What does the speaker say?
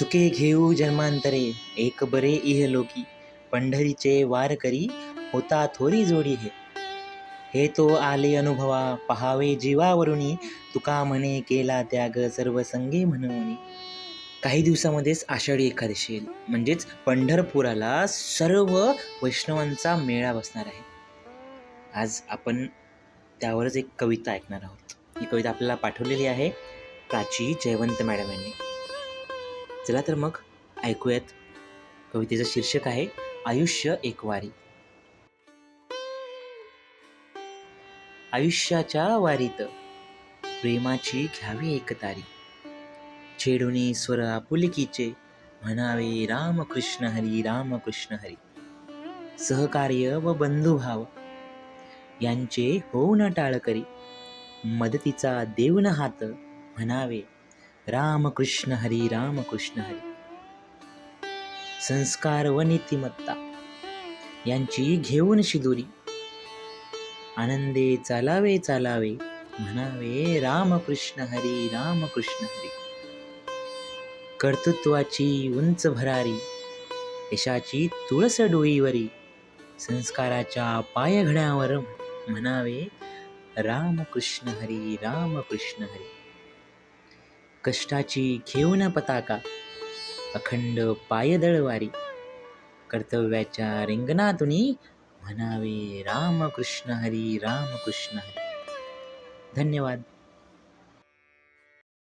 सुखे घेऊ जन्मांतरे एक बरे इहलोकी पंढरीचे वार करी होता थोरी जोडी हे. हे तो आले अनुभवा पहावे जीवावरुणी तुका म्हणे केला त्याग सर्व संगे म्हणून. काही दिवसामध्येच आषाढी एकादशी येईल. म्हणजेच पंढरपुराला सर्व वैष्णवांचा मेळा बसणार आहे. आज आपण त्यावरच एक कविता ऐकणार आहोत. ही कविता आपल्याला पाठवलेली आहे प्राची जयवंत मॅडम यांनी. चला तर मग ऐकूयात. कवितेचं शीर्षक आहे आयुष्य एक वारी आयुष्याच्या वारीत प्रेमाची घ्यावी एकतारी छेडुनी स्वर आपुलकीचे म्हणावे रामकृष्ण हरी रामकृष्ण हरी. सहकार्य व बंधुभाव यांचे होऊन टाळ करी मदतीचा देऊन हात म्हणावे रामकृष्ण हरी रामकृष्ण हरी. संस्कार व नीतिमत्ता यांची घेऊन शिदुरी. आनंदे चालावे चालावे म्हणावे रामकृष्ण हरी रामकृष्ण हरी. कर्तृत्वाची उंच भरारी यशाची तुळस डोईवरी संस्काराच्या पायघड्यावर म्हणावे रामकृष्ण हरी रामकृष्ण हरी. कष्टाची घेऊन पताका अखंड पायदळवारी कर्तव्याच्या रिंगणातुनी म्हणावे रामकृष्ण हरी रामकृष्ण हरी. धन्यवाद.